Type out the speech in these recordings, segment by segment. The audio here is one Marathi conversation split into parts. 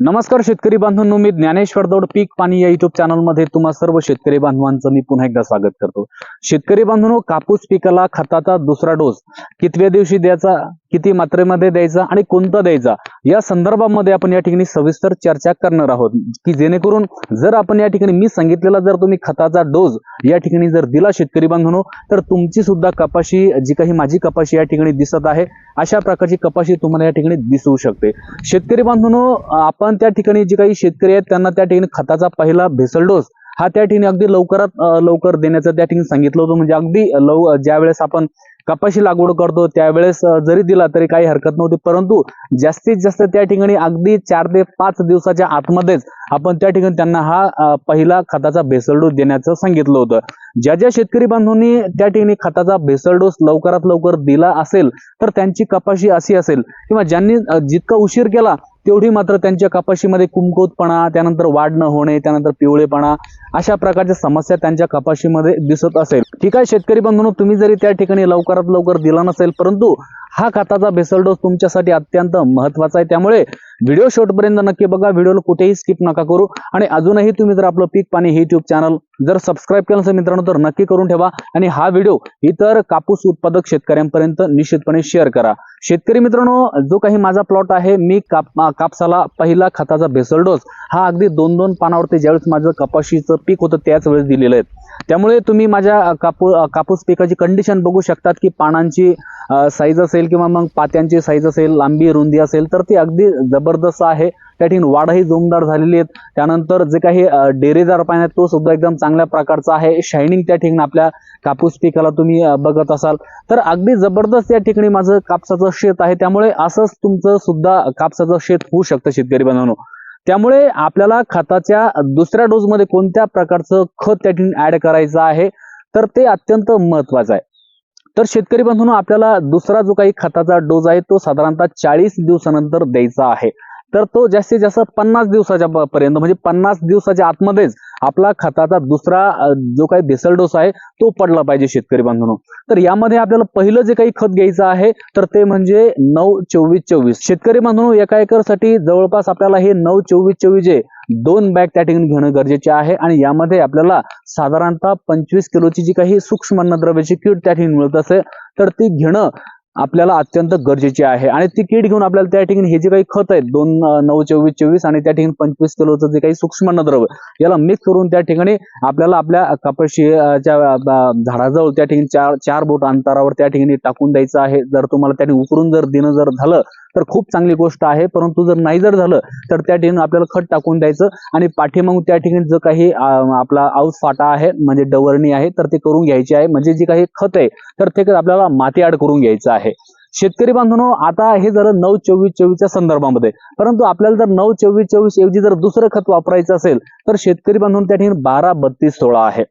नमस्कार शेतकरी बांधवांनो मी ज्ञानेश्वर दौड पीक पाणी या युट्यूब चॅनलमध्ये तुम्हा सर्व शेतकरी बांधवांचं मी पुन्हा एकदा स्वागत करतो. शेतकरी बांधवांनो कापूस पिकाला खताचा दुसरा डोस कितव्या दिवशी द्यायचा किती मात्रेमध्ये द्यायचा आणि कोणता द्यायचा? या संदर्भामध्ये आपण या ठिकाणी सविस्तर चर्चा करणार आहोत. की जेणेकरून जर आपण या ठिकाणी मी सांगितलेला जर तुम्ही खताचा डोस या ठिकाणी जर दिला शेतकरी बांधवांनो तर तुमची सुद्धा कपाशी जी काही माझी कपाशी या ठिकाणी दिसत आहे अशा प्रकारची कपाशी तुम्हाला या ठिकाणी दिसू शकते. शेतकरी बांधवांनो आपण त्या ठिकाणी जे काही शेतकरी आहेत त्यांना त्या ठिकाणी खताचा पहिला भेसल डोस हा त्या ठिकाणी अगदी लवकरात लवकर देण्याचं त्या ठिकाणी सांगितलं होतं. म्हणजे अगदी लव ज्या वेळेस आपण कपाशी लागवड करतो त्यावेळेस जरी दिला तरी काही हरकत नव्हती. परंतु जास्तीत जास्त त्या ठिकाणी अगदी चार ते पाच दिवसाच्या आतमध्येच आपण त्या ठिकाणी त्यांना हा पहिला खताचा भेसल डोस देण्याचं सांगितलं होतं. ज्या ज्या शेतकरी बांधवांनी त्या ठिकाणी खताचा भेसळ डोस लवकरात लवकर दिला असेल तर त्यांची कपाशी अशी असेल किंवा ज्यांनी जितका उशीर केला तेवढी मात्र त्यांच्या कपाशीमध्ये कुमकुतपणा त्यानंतर वाढ न होणे त्यानंतर पिवळेपणा अशा प्रकारच्या समस्या त्यांच्या कपाशीमध्ये दिसत असेल. ठीक आहे शेतकरी बंधूंनो तुम्ही जरी त्या ठिकाणी लवकरात लवकर दिला नसेल परंतु हा खताचा बेसल डोस तुमच्यासाठी अत्यंत महत्त्वाचा आहे. त्यामुळे व्हिडिओ शेवटपर्यंत नक्की बघा. व्हिडिओला कुठेही स्किप नका करू. आणि अजूनही तुम्ही जर आपलं पीक पाणी हे युट्यूब चॅनल जर सबस्क्राईब केलं असेल मित्रांनो तर नक्की करून ठेवा. आणि हा व्हिडिओ इतर कापूस उत्पादक शेतकऱ्यांपर्यंत निश्चितपणे शेअर करा. शेतकरी मित्रांनो जो काही माझा प्लॉट आहे मी काप कापसाला पहिला खताचा भेसळ डोस हा अगदी दोन दोन पानावरती ज्यावेळेस माझं कपाशीचं पीक होतं त्याच वेळेस दिलेलं आहे. त्यामुळे तुम्ही माझ्या कापू कापूस पिकाची कंडिशन बघू शकतात की पानांची साईज असेल किंवा मग पात्यांची साईज असेल लांबी रुंदी असेल तर ती अगदी जबरदस्त आहे. त्या ठिकाणी वाढही जोमदार झालेली आहेत. त्यानंतर जे काही डेरेदार पाणी आहे तो सुद्धा एकदम चांगल्या प्रकारचा आहे. शायनिंग त्या ठिकाणी आपल्या कापूस पिकाला तुम्ही बघत असाल. तर अगदी जबरदस्त या ठिकाणी माझं कापसाचं शेत आहे. त्यामुळे असंच तुमचं सुद्धा कापसाचं शेत होऊ शकतं शेतकरी बांधवांनो. त्यामुळे आपल्याला खताच्या दुसऱ्या डोसमध्ये कोणत्या प्रकारचं खत त्या ठिकाणी ऍड करायचं आहे? तर ते अत्यंत महत्वाचं आहे. तर शेतकरी बंधूंनो आपल्याला दुसरा जो काही खताचा डोस आहे तो साधारणतः चाळीस दिवसानंतर द्यायचा आहे. तर तो जास्तीत जास्त पन्नास दिवसाच्या पर्यंत म्हणजे पन्नास दिवसाच्या आतमध्येच आपला खताचा दुसरा जो काही भेसळ डोस आहे तो पडला पाहिजे शेतकरी बांधून. तर यामध्ये आपल्याला पहिलं जे काही खत घ्यायचं आहे तर ते म्हणजे नऊ चोवीस चोवीस. शेतकरी बांधून एका एकरसाठी जवळपास आपल्याला हे नऊ चोवीस चोवीस जे दोन बॅग त्या ठिकाणी घेणं गरजेचे आहे आणि यामध्ये आपल्याला साधारणतः पंचवीस किलोची जी काही सूक्ष्म अन्नद्रव्याची किट त्या ठिकाणी मिळत असेल तर ती घेणं आपल्याला अत्यंत गरजेची आहे. आणि ती किट घेऊन आपल्याला त्या ठिकाणी हे जे काही खत आहेत दोन नऊ चोवीस चोवीस आणि त्या ठिकाणी पंचवीस किलोचं जे काही सूक्ष्म अन्नद्रव्य याला मिक्स करून त्या ठिकाणी आपल्याला आपल्या कपाशीच्या झाडाजवळ त्या ठिकाणी चार चार बोट अंतरावर त्या ठिकाणी टाकून द्यायचं आहे. जर तुम्हाला त्या ठिकाणी उकरून जर देणं जर झालं तर खूप चांगली गोष्ट आहे. परंतु जर नाही जर झालं तर त्या ठिकाणी आपल्याला खत टाकून द्यायचं आणि पाठीमागून त्या ठिकाणी जो काही आपला आऊस फाटा आहे म्हणजे डवरणी आहे तर ते करून घ्यायची आहे. म्हणजे जे काही खत आहे तर ते आपल्याला माती आड करून घ्यायचं आहे. शेतकरी बांधवांनो आता हे झालं नऊ चोवीस चोवीसच्या संदर्भामध्ये. परंतु आपल्याला जर नऊ चोवीस चोवीस ऐवजी जर दुसरं खत वापरायचं असेल तर शेतकरी बांधून त्या ठिकाणी बारा बत्तीस सोळा आहे.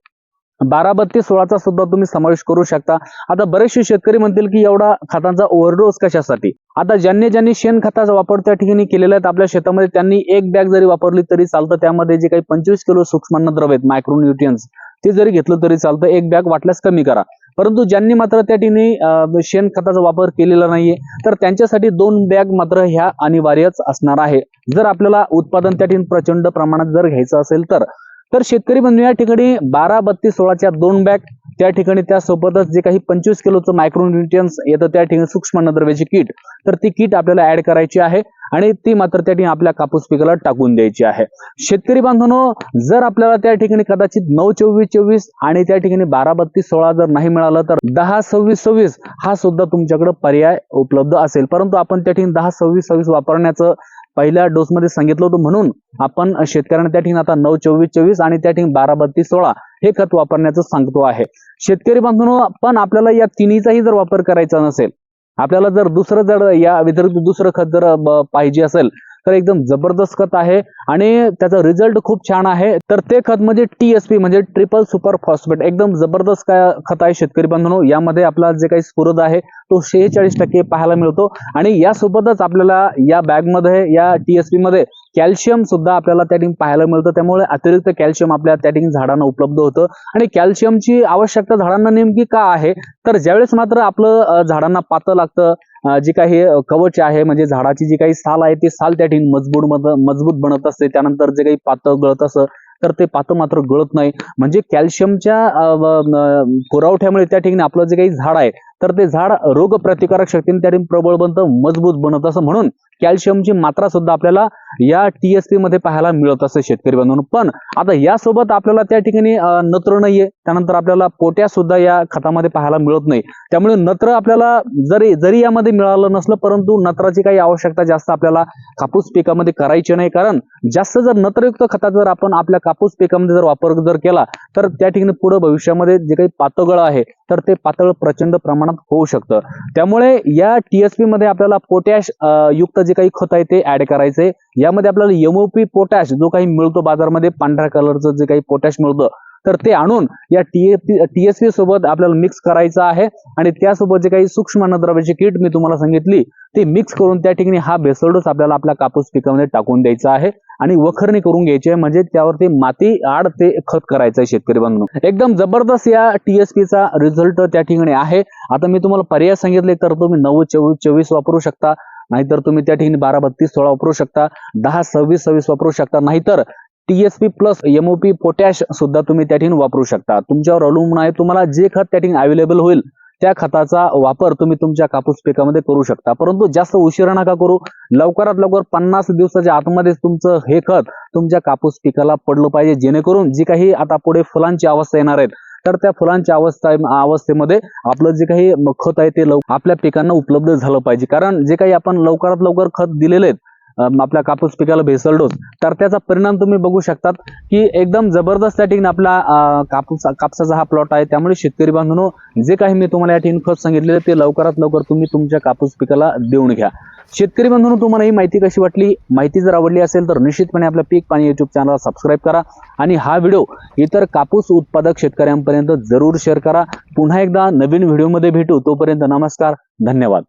बारा बत्तीस सोळाचा सुद्धा तुम्ही समावेश करू शकता. आता बरेचसे शेतकरी म्हणतील की एवढा खतांचा ओव्हरडोस कशासाठी? आता ज्यांनी ज्यांनी शेण खताचा वापर त्या ठिकाणी केलेला आहे आपल्या शेतामध्ये त्यांनी एक बॅग जरी वापरली तरी चालतं. त्यामध्ये जे काही पंचवीस किलो सूक्ष्म द्रव्य आहेत मायक्रोन्युट्रियन्स ते जरी घेतलं तरी चालतं. एक बॅग वाटल्यास कमी करा. परंतु ज्यांनी मात्र त्या ठिकाणी शेण खताचा वापर केलेला नाहीये तर त्यांच्यासाठी दोन बॅग मात्र ह्या अनिवार्यच असणार आहे. जर आपल्याला उत्पादन त्या ठिकाणी प्रचंड प्रमाणात जर घ्यायचं असेल तर तर शेतकरी बंधू या ठिकाणी बारा बत्तीस सोळाच्या दोन बॅग त्या ठिकाणी त्यासोबतच जे काही पंचवीस किलोचं मायक्रोन्युट्रियन्स येतं त्या ठिकाणी सूक्ष्म अन्नद्रव्याची किट तर ती किट आपल्याला ऍड करायची आहे आणि ती मात्र त्या ठिकाणी आपल्या कापूस पिकाला टाकून द्यायची आहे. शेतकरी बांधवांनो जर आपल्याला त्या ठिकाणी कदाचित नऊ चोवीस चोवीस आणि त्या ठिकाणी बारा बत्तीस सोळा जर नाही मिळालं तर दहा सव्वीस सव्वीस हा सुद्धा तुमच्याकडे पर्याय उपलब्ध असेल. परंतु आपण त्या ठिकाणी दहा सव्वीस सव्वीस वापरण्याचं पहिल्या डोसमध्ये सांगितलं होतं म्हणून आपण शेतकऱ्यांना त्या ठिकाणी आता नऊ चोवीस चोवीस आणि त्या ठिकाणी बारा बत्तीस सोळा हे खत वापरण्याचं सांगतो आहे. शेतकरी बांधून पण आपल्याला या तिन्हीचाही जर वापर करायचा नसेल आपल्याला जर दुसरं जर या व्यतिरिक्त दुसरं खत जर पाहिजे असेल तर एकदम जबरदस्त खत आहे. आणि त्याचा रिझल्ट खूप छान आहे. तर ते खत म्हणजे टीएसपी म्हणजे ट्रिपल सुपर फॉस्फेट एकदम जबरदस्त काय खत आहे शेतकरी बांधवांनो यामध्ये आपला जे काही स्फुरद आहे तो शेहेचाळीस टक्के पाहायला मिळतो. आणि यासोबतच आपल्याला या बॅगमध्ये या टीएसपी मध्ये कॅल्शियम सुद्धा आपल्याला त्या ठिकाणी पाहायला मिळतं. त्यामुळे अतिरिक्त कॅल्शियम आपल्या त्या ठिकाणी झाडांना उपलब्ध होतं. आणि कॅल्शियमची आवश्यकता झाडांना नेमकी का आहे? तर ज्यावेळेस मात्र आपलं झाडांना पातं लागतं जी काही कवच आहे म्हणजे झाडाची जी काही साल आहे ती साल त्या ठिकाणी मजबूत मजबूत बनत असते. त्यानंतर जे काही पातं गळत असतं तर ते पातं मात्र गळत नाही. म्हणजे कॅल्शियमच्या पुरवठ्यामुळे त्या ठिकाणी आपलं जे काही झाड आहे तर ते झाड रोगप्रतिकारक शक्तीने त्या ठिकाणी प्रबळ बनतं मजबूत बनत. असं म्हणून कॅल्शियमची मात्रा सुद्धा आपल्याला या टीएसपी मध्ये पाहायला मिळत असते शेतकरी बांधून पण आता यासोबत आपल्याला त्या ठिकाणी नत्र नाहीये. त्यानंतर आपल्याला पोटॅश सुद्धा या खतामध्ये पाहायला मिळत नाही. त्यामुळे नत्र आपल्याला जरी जरी यामध्ये मिळालं नसलं परंतु नत्राची काही आवश्यकता जास्त आपल्याला कापूस पिकामध्ये करायची नाही. कारण जास्त जर नत्रयुक्त खताचा जर आपण आपल्या कापूस पिकामध्ये जर वापर जर केला तर त्या ठिकाणी पुढे भविष्यामध्ये जे काही पातळ आहे तर ते पातळ प्रचंड प्रमाणात होऊ शकतं. त्यामुळे या टीएसपी मध्ये आपल्याला पोटॅश युक्त जे काही खत आहे ते ऍड करायचे यामध्ये आपल्याला एमओपी पोटॅश जो काही मिळतो बाजारमध्ये पांढऱ्या कलरचं जे काही पोटॅश मिळतं तर ते आणून या टीएपी टीएसपी सोबत आपल्याला मिक्स करायचं आहे. आणि त्यासोबत जे काही सूक्ष्म अन्नद्रव्याची किट मी तुम्हाला सांगितली ते मिक्स करून त्या ठिकाणी हा बेसोडोस आपल्याला आपल्या कापूस पिकामध्ये टाकून द्यायचा आहे. आणि वखरणी करून घ्यायची आहे म्हणजे त्यावरती माती आड ते खत करायचं आहे शेतकरी बंधू. एकदम जबरदस्त या टीएसपीचा रिझल्ट त्या ठिकाणी आहे. आता मी तुम्हाला पर्याय सांगितले तर तुम्ही नव्वद चोवीस चोवीस वापरू शकता. नाहीतर तुम्ही त्या ठिकाणी बारा बत्तीस सोळा वापरू शकता. दहा सव्वीस सव्वीस वापरू शकता. नाहीतर टीएसपी प्लस एमओपी पोटॅश सुद्धा तुम्ही त्या ठिकाणी वापरू शकता. तुमच्यावर अवलंबून आहे तुम्हाला जे खत त्या ठिकाणी अवेलेबल होईल त्या खताचा वापर तुम्ही तुमच्या कापूस पिकामध्ये करू शकता. परंतु जास्त उशिरा नका करू. लवकरात लवकर पन्नास दिवसाच्या आतमध्ये तुमचं हे खत तुमच्या कापूस पिकाला पडलं पाहिजे जेणेकरून जी काही आता पुढे फुलांची अवस्था येणार आहेत तर त्या फुलांच्या अवस्था अवस्थेमध्ये आपलं जे काही खत आहे ते लव आपल्या पिकांना उपलब्ध झालं पाहिजे. कारण जे काही आपण लवकरात लवकर खत दिलेले आहेत आपल्या कापूस पिकाला भेसळ डोस तर त्याचा परिणाम तुम्ही बघू शकतात की एकदम जबरदस्त त्या ठिकाणी आपला कापूस कापसाचा हा प्लॉट आहे. त्यामुळे शेतकरी बांधून जे काही मी तुम्हाला या ठिकाणी खत सांगितलेलं ते लवकरात लवकर तुम्ही तुमच्या कापूस पिकाला देऊन घ्या. शेतकरी बांधून तुम्हाला ही माहिती कशी वाटली? माहिती जर आवडली असेल तर निश्चितपणे आपल्या पीक पाणी युट्यूब चॅनलला सबस्क्राईब करा आणि हा व्हिडिओ इतर कापूस उत्पादक शेतकऱ्यांपर्यंत जरूर शेअर करा. पुन्हा एकदा नवीन व्हिडिओमध्ये भेटू. तोपर्यंत नमस्कार धन्यवाद.